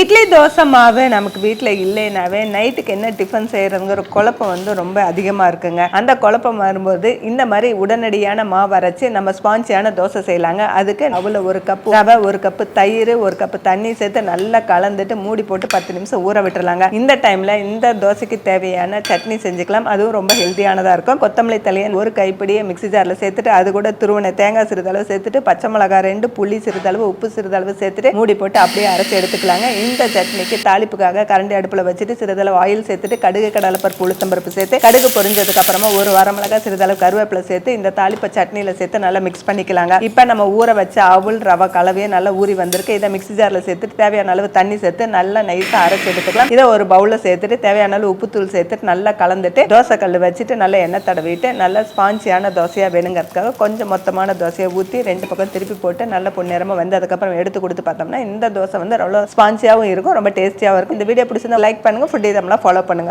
Eight idli dosa மாவு நமக்கு வீட்டில் இல்லைனாவே நைட்டுக்கு என்ன டிஃபன் செய்யறதுங்கிற குழப்பம் வந்து ரொம்ப அதிகமாக இருக்குங்க. அந்த குழப்பம் வரும்போது இந்த மாதிரி உடனடியான மாவு அரைச்சு நம்ம ஸ்பான்சியான தோசை செய்யலாங்க. அதுக்கு அவ்வளோ ஒரு கப்பு ரவை ஒரு கப்பு தயிர் ஒரு கப்பு தண்ணி சேர்த்து நல்லா கலந்துட்டு மூடி போட்டு பத்து நிமிஷம் ஊற விட்டுறலாங்க. இந்த டைமில் இந்த தோசைக்கு தேவையான சட்னி செஞ்சுக்கலாம். அதுவும் ரொம்ப ஹெல்த்தியானதாக இருக்கும். கொத்தமல்லி தலையை ஒரு கைப்பிடியை மிக்ஸி ஜாரில் சேர்த்துட்டு அது கூட துருவனை தேங்காய் சிறிதளவு சேர்த்துட்டு பச்சை மிளகாய் ரெண்டு புளி சிறிதளவு உப்பு சிறிதளவு சேர்த்துட்டு மூடி போட்டு அப்படியே அரைச்சி எடுத்துக்கலாங்க. இந்த சட்னிக்கு தாளிப்புக்காக கரண்டி அடுப்பில் வச்சுட்டு சிறிதளவு ஆயில் சேர்த்துட்டு கடுகு கடலைப்பருப்பு உளுத்தம்பருப்பு சேர்த்து கடுகு பொரிஞ்சதுக்கு அப்புறமா ஒரு வரமிளகாய் சிறிதளவு கருவேப்பிலை சேர்த்து இந்த தாளிப்பை சட்னியில் சேர்த்து நல்லா மிக்ஸ் பண்ணிக்கலாங்க. இப்போ நம்ம ஊற வச்ச அவுள் ரவை கலவையை நல்லா ஊறி வந்திருக்கு. இதை மிக்ஸி ஜாரில் சேர்த்துட்டு தேவையான அளவு தண்ணி சேர்த்து நல்லா நைஸாக அரைச்சி எடுத்துக்கலாம். இதை ஒரு பவுலில் சேர்த்துட்டு தேவையான அளவு உப்புத்தூள் சேர்த்துட்டு நல்லா கலந்துட்டு தோசை கல் வச்சுட்டு நல்லா எண்ணெய் தடவிட்டு நல்லா ஸ்பான்சியான தோசையாக வேணுங்கிறதுக்காக கொஞ்சம் மொத்தமான தோசையை ஊற்றி ரெண்டு பக்கம் திருப்பி போட்டு நல்ல பொன்னிறமாக வந்து அதுக்கப்புறம் எடுத்து கொடுத்து பார்த்தோம்னா இந்த தோசை வந்து அவ்வளோ ஸ்பான்சியாகவும் இருக்கும் ரொம்ப டேஸ்டியாகவும் இருக்கும். இந்த வீடியோ பிடிச்சிருந்தா லைக் பண்ணுங்கள் ஃபுட் இதெல்லாம் ஃபாலோ பண்ணுங்க.